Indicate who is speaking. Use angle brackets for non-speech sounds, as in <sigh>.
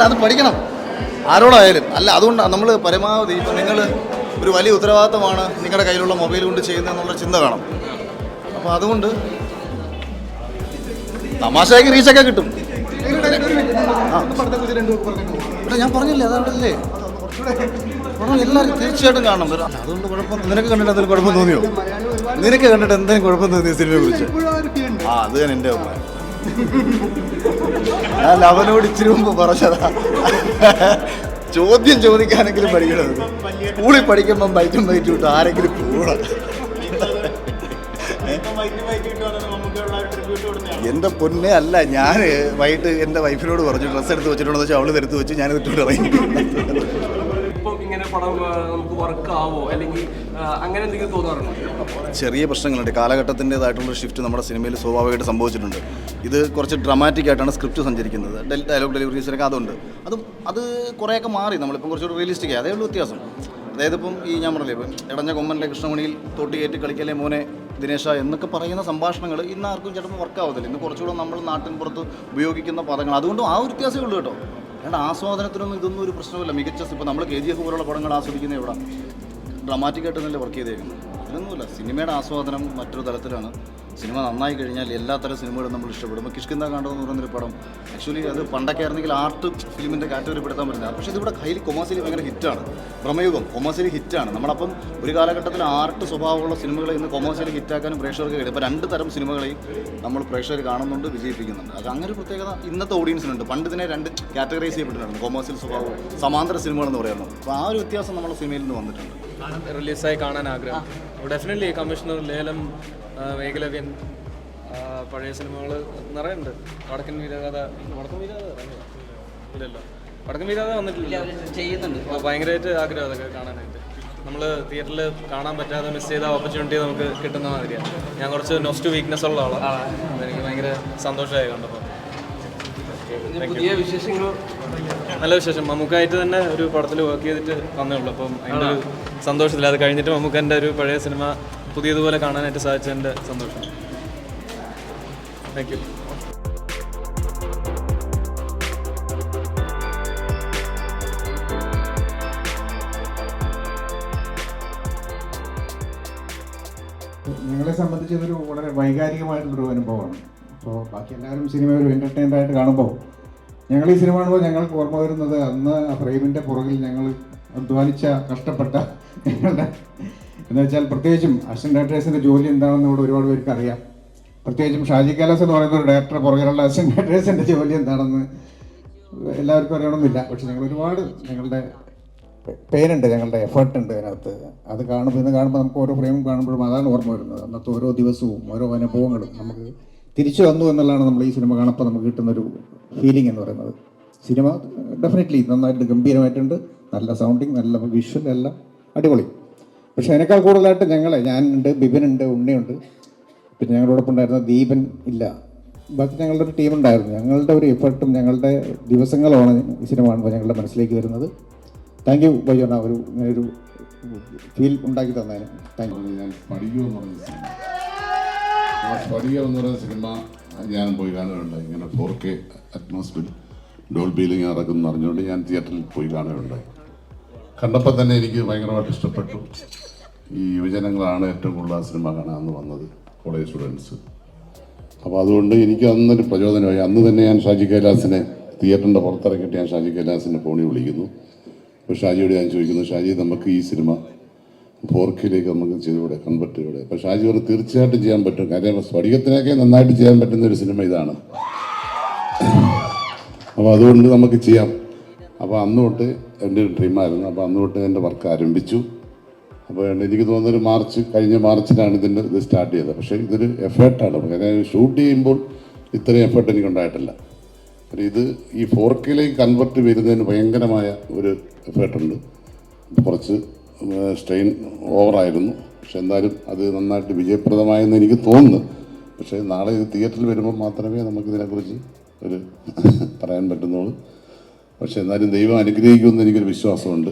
Speaker 1: അല്ല അത് പഠിക്കണം. ആരോടായാലും. അല്ല അതുകൊണ്ടാണ് നമ്മൾ പരമാവധി ഇപ്പം നിങ്ങൾ ഒരു വലിയ ഉത്തരവാദിത്തമാണ് നിങ്ങളുടെ കയ്യിലുള്ള മൊബൈൽ കൊണ്ട് ചെയ്യുന്നതെന്നുള്ള ചിന്ത വേണം അപ്പോൾ അതുകൊണ്ട് തമാശയ്ക്ക് റീച്ചൊക്കെ കിട്ടും. ഇവിടെ ഞാൻ പറഞ്ഞില്ലേ അതാണല്ലേ എല്ലാവരും തീർച്ചയായിട്ടും കാണണം. അതുകൊണ്ട് കുഴപ്പം നിനക്ക് കണ്ടിട്ട് എന്തെങ്കിലും കുഴപ്പം തോന്നിയോ? നിനക്ക് കണ്ടിട്ട് എന്തെങ്കിലും കുഴപ്പം തോന്നിയോ സിനിമയെ കുറിച്ച്? ആ അത് തന്നെ എന്റെ അഭിപ്രായം. ഞാൻ അവനോട് ഇച്ചിരി മുമ്പ് പറഞ്ഞതാ. ചോദ്യം ചോദിക്കാനെങ്കിലും പഠിക്കണത്. സ്കൂളിൽ പഠിക്കുമ്പം ബൈറ്റും ബൈറ്റും ഇട്ട് ആരെങ്കിലും പോകണം എന്റെ പൊന്നെ അല്ല ഞാൻ വൈകിട്ട് എന്റെ വൈഫിനോട് പറഞ്ഞു ഡ്രസ്സ് എടുത്ത് വെച്ചിട്ടുണ്ടെന്ന് വെച്ചാൽ അവൾ എടുത്ത് വെച്ച് ഞാനിത് ഇട്ടിട്ട് ഇറങ്ങി.
Speaker 2: ഇങ്ങനെ പടം നമുക്ക് വർക്ക് അല്ലെങ്കിൽ അങ്ങനെ എന്തെങ്കിലും തോന്നാറുണ്ടോ?
Speaker 1: ചെറിയ പ്രശ്നങ്ങളുണ്ട്. കാലഘട്ടത്തിന്റെതായിട്ടുള്ള ഷിഫ്റ്റ് നമ്മുടെ സിനിമയിൽ സ്വാഭാവികമായിട്ട് സംഭവിച്ചിട്ടുണ്ട്. ഇത് കുറച്ച് ഡ്രാമാറ്റിക് ആയിട്ടാണ് സ്ക്രിപ്റ്റ് സഞ്ചരിക്കുന്നത്. ഡയലോഗ് ഡെലിവറീസിനൊക്കെ അതുണ്ട്. അതും അത് കുറേയൊക്കെ മാറി. നമ്മളിപ്പം കുറച്ചുകൂടി റിയലിസ്റ്റിക് ആയി. അതേ ഉള്ളൂ വ്യത്യാസം. അതായത് ഇപ്പം ഈ ഞാൻ പറഞ്ഞില്ലേ ഇപ്പം ഇടഞ്ഞ കൊമ്മനിലെ കൃഷ്ണമണിയിൽ തൊട്ടിയേറ്റ് കളിക്കലേ മോനെ ദിനേശ എന്നൊക്കെ പറയുന്ന സംഭാഷണങ്ങൾ ഇന്ന് ആർക്കും ചിലപ്പോൾ വർക്കാവത്തില്ല ഇന്ന് കുറച്ചുകൂടെ നമ്മൾ നാട്ടിൻ പുറത്ത് ഉപയോഗിക്കുന്ന പദങ്ങൾ. അതുകൊണ്ട് ആ വ്യത്യാസമേ ഉള്ളൂ കേട്ടോ. അല്ലാണ്ട് ആസ്വാദനത്തിനൊന്നും ഇതൊന്നും ഒരു പ്രശ്നമില്ല. മികച്ച ഇപ്പോൾ നമ്മൾ കെ ജി എഫ് പോലുള്ള പടങ്ങൾ ആസ്വദിക്കുന്ന എവിടെ? ഡ്രമാറ്റിക്കായിട്ട് തന്നെ വർക്ക് ചെയ്തേക്കുന്നത്. അതിനൊന്നുമില്ല. സിനിമയുടെ ആസ്വാദനം മറ്റൊരു തലത്തിലാണ്. സിനിമ നന്നായി കഴിഞ്ഞാൽ എല്ലാ തരം സിനിമകളും നമ്മൾ ഇഷ്ടപ്പെടും. ഇപ്പോൾ കിഷ്കിന്ത കാണ്ടോ എന്ന് പറയുന്നൊരു പടം. ആക്ച്വലി അത് പണ്ടൊക്കെ ആയിരുന്നെങ്കിൽ ആർട്ട് ഫിലിമിന്റെ കാറ്റഗറി പെടുത്താൻ പറ്റുന്നത് പക്ഷേ ഇതിവിടെ ഹൈലി കൊമേഴ്സ്യലി ഭയങ്കര ഹിറ്റാണ്. ഭ്രമയുഗം കൊമേഴ്സ്യലി ഹിറ്റാണ്. നമ്മളപ്പം ഒരു കാലഘട്ടത്തിൽ ആർട്ട് സ്വഭാവമുള്ള സിനിമകളെ ഇന്ന് കൊമേഴ്സ്യലി ഹിറ്റാക്കാനും പ്രേക്ഷകർക്ക് കഴിയും. ഇപ്പോൾ രണ്ട് തരം സിനിമകളെയും നമ്മൾ പ്രേക്ഷകർ കാണുന്നുണ്ട് വിജയിപ്പിക്കുന്നുണ്ട്. അത് അങ്ങനെ ഒരു പ്രത്യേകത ഇന്നത്തെ ഓഡിയൻസിനുണ്ട് പണ്ട് ഇതിനെ രണ്ട് കാറ്റഗറൈസ് ചെയ്യപ്പെട്ടിട്ടുണ്ട് കൊമേഴ്സ്യൽ സ്വഭാവം സമാന്തര സിനിമകളെന്ന് പറയുന്നത് അപ്പോൾ ആ ഒരു വ്യത്യാസം നമ്മുടെ സിനിമയിൽ നിന്ന് വന്നിട്ടുണ്ട്.
Speaker 2: റിലീസായി കാണാൻ ആഗ്രഹം. ഡെഫിനറ്റ്ലി കമ്മീഷണർ ലേലം ആ, ഏകലവ്യൻ പഴയ സിനിമകൾ നിറയുണ്ട്. വടക്കൻ വീരകഥ വടക്കൻ വീരകഥ ഇല്ലല്ലോ. വടക്കൻ വീരകഥ വന്നിട്ടില്ല
Speaker 3: ചെയ്യുന്നുണ്ട്.
Speaker 2: ഭയങ്കരമായിട്ട് ആഗ്രഹം അതൊക്കെ കാണാനായിട്ട്. നമ്മൾ തിയേറ്ററിൽ കാണാൻ പറ്റാതെ മിസ് ചെയ്ത ഓപ്പർച്യൂണിറ്റി നമുക്ക് കിട്ടുന്ന മാതിരിയാണ് ഞാൻ കുറച്ച് നോസ്റ്റ് വീക്ക്നെസ് ഉള്ള ആളാണ് എനിക്ക് ഭയങ്കര സന്തോഷമായി കണ്ടപ്പോൾ
Speaker 3: പുതിയ
Speaker 2: നല്ല വിശേഷം. മമ്മൂക്കായിട്ട് തന്നെ ഒരു പടത്തിൽ വർക്ക് ചെയ്തിട്ട് വന്നേ ഉള്ളൂ. അപ്പം അതിന്റെ ഒരു സന്തോഷത്തിൽ അത് കഴിഞ്ഞിട്ട് മമ്മൂക്കന്റെ ഒരു പഴയ സിനിമ പുതിയതുപോലെ കാണാനായിട്ട് സാധിച്ചതിന്റെ സന്തോഷം. താങ്ക് യു
Speaker 4: നിങ്ങളെ സംബന്ധിച്ച് ഇതൊരു വളരെ വൈകാരികമായിട്ടുള്ളൊരു അനുഭവമാണ് അപ്പോൾ ബാക്കി എല്ലാവരും സിനിമ ഒരു എന്റർടൈൻഡ് ആയിട്ട് കാണുമ്പോൾ ഞങ്ങൾ ഈ സിനിമ കാണുമ്പോൾ ഞങ്ങൾക്ക് ഓർമ്മ വരുന്നത് അന്ന് ആ ഫ്രെയിമിന്റെ പുറകിൽ ഞങ്ങൾ അധ്വാനിച്ച കഷ്ടപ്പെട്ട ഞങ്ങളുടെ എന്ന് വെച്ചാൽ പ്രത്യേകിച്ചും അസിസ്റ്റന്റ് ഡയറക്ടേഴ്സിന്റെ ജോലി എന്താണെന്ന് ഇവിടെ ഒരുപാട് പേർക്ക് അറിയാം. പ്രത്യേകിച്ചും ഷാജി കാലാസ് എന്ന് പറയുന്ന ഒരു ഡയറക്ടർ പുറകിലുള്ള അസിസ്റ്റന്റ് ഡയറക്ടേഴ്സിന്റെ ജോലി എന്താണെന്ന് എല്ലാവർക്കും അറിയണമെന്നില്ല. പക്ഷെ ഞങ്ങൾ ഒരുപാട് ഞങ്ങളുടെ പേരുണ്ട് ഞങ്ങളുടെ എഫേർട്ട് ഉണ്ട് അതിനകത്ത്. അത് കാണുമ്പോൾ ഇന്ന് കാണുമ്പോൾ നമുക്ക് ഓരോ ഫ്രെയിമും കാണുമ്പോഴും അതാണ് ഓർമ്മ വരുന്നത്. അന്നത്തെ ഓരോ ദിവസവും ഓരോ അനുഭവങ്ങളും നമുക്ക് തിരിച്ചു വന്നു എന്നുള്ളതാണ് നമ്മൾ ഈ സിനിമ കാണുമ്പോൾ നമുക്ക് കിട്ടുന്നൊരു ഫീലിംഗ് എന്ന് പറയുന്നത്. സിനിമ ഡെഫിനറ്റ്ലി നന്നായിട്ട് ഗംഭീരമായിട്ടുണ്ട്. നല്ല സൗണ്ടിങ് നല്ല വിഷ്വൽ എല്ലാം അടിപൊളി. പക്ഷേ അതിനേക്കാൾ കൂടുതലായിട്ട് ഞങ്ങളെ ഞാനുണ്ട് ബിബിനുണ്ട് ഉണ്ണിയുണ്ട്. പിന്നെ ഞങ്ങളോടൊപ്പം ഉണ്ടായിരുന്ന ദീപൻ ഇല്ല. ബാക്കി ഞങ്ങളുടെ ഒരു ടീം ഉണ്ടായിരുന്നു ഞങ്ങളുടെ ഒരു എഫർട്ടും ഞങ്ങളുടെ ദിവസങ്ങളാണ് ഈ സിനിമ കാണുമ്പോൾ ഞങ്ങളുടെ മനസ്സിലേക്ക് വരുന്നത്. താങ്ക് യു ബൈജോണ ഒരു ഇങ്ങനൊരു ഫീൽ ഉണ്ടാക്കി തന്നതിന്. താങ്ക് യു
Speaker 5: ഞാൻ സ്ഫടികം എന്ന് പറഞ്ഞ സിനിമ. ആ സിനിമ ഞാൻ പോയി കാണുകയുണ്ടായി. ഇങ്ങനെ ഫോർ കെ അറ്റ്മോസ്ഫിയർ ഡോൾബിയിൽ ഞാൻ നടക്കുന്നു അറിഞ്ഞുകൊണ്ട് ഞാൻ തിയേറ്ററിൽ പോയി കാണുകയുണ്ടായി. കണ്ടപ്പോൾ തന്നെ എനിക്ക് ഭയങ്കരമായിട്ട് ഇഷ്ടപ്പെട്ടു. ഈ യുവജനങ്ങളാണ് ഏറ്റവും കൂടുതൽ സിനിമ കാണാമെന്ന് വന്നത് കോളേജ് സ്റ്റുഡൻസ്. അപ്പോൾ അതുകൊണ്ട് എനിക്ക് അന്നൊരു പ്രചോദനമായി. അന്ന് തന്നെ ഞാൻ ഷാജി കൈലാസിനെ തിയേറ്ററിന്റെ പുറത്തിറക്കിയിട്ട് ഞാൻ ഷാജി കൈലാസിനെ ഫോണിൽ വിളിക്കുന്നു. അപ്പോൾ ഷാജിയോട് ഞാൻ ചോദിക്കുന്നു ഷാജി നമുക്ക് ഈ സിനിമ ഫോർ കെയിലേക്ക് നമുക്ക് ചെയ്തുകൂടെ കൺവെർട്ട് ചെയ്യൂടെ അപ്പോൾ ഷാജി പറഞ്ഞു തീർച്ചയായിട്ടും ചെയ്യാൻ പറ്റും. കാര്യം സ്ഫടികത്തിനൊക്കെ നന്നായിട്ട് ചെയ്യാൻ പറ്റുന്ന ഒരു സിനിമ ഇതാണ്. അപ്പോൾ അതുകൊണ്ട് നമുക്ക് ചെയ്യാം. അപ്പോൾ അന്ന് തൊട്ട് എന്റെ ഒരു ഡ്രീമായിരുന്നു. അപ്പോൾ അന്ന് തൊട്ട് എന്റെ വർക്ക് ആരംഭിച്ചു. അപ്പോൾ എനിക്ക് തോന്നുന്നൊരു മാർച്ച് കഴിഞ്ഞ മാർച്ചിലാണ് ഇതിന്റെ ഇത് സ്റ്റാർട്ട് ചെയ്തത്. പക്ഷേ ഇതൊരു എഫേർട്ടാണ് ഞാൻ ഷൂട്ട് ചെയ്യുമ്പോൾ ഇത്രയും എഫേർട്ട് എനിക്ക് ഉണ്ടായിട്ടില്ല ഇത് ഈ ഫോർ കെയിലേക്ക് കൺവെർട്ട് വരുന്നതിന് ഭയങ്കരമായ ഒരു എഫേർട്ടുണ്ട് കുറച്ച് സ്ട്രെയിൻ ഓവറായിരുന്നു പക്ഷെ എന്തായാലും അത് നന്നായിട്ട് വിജയപ്രദമായെന്ന് എനിക്ക് തോന്നുന്നു. പക്ഷേ നാളെ ഇത് തിയേറ്ററിൽ വരുമ്പോൾ മാത്രമേ നമുക്കിതിനെക്കുറിച്ച് ഒരു <laughs> പറയാൻ പറ്റുന്നുള്ളൂ. പക്ഷേ എന്നാലും ദൈവം അനുഗ്രഹിക്കുമെന്ന് എനിക്കൊരു വിശ്വാസമുണ്ട്.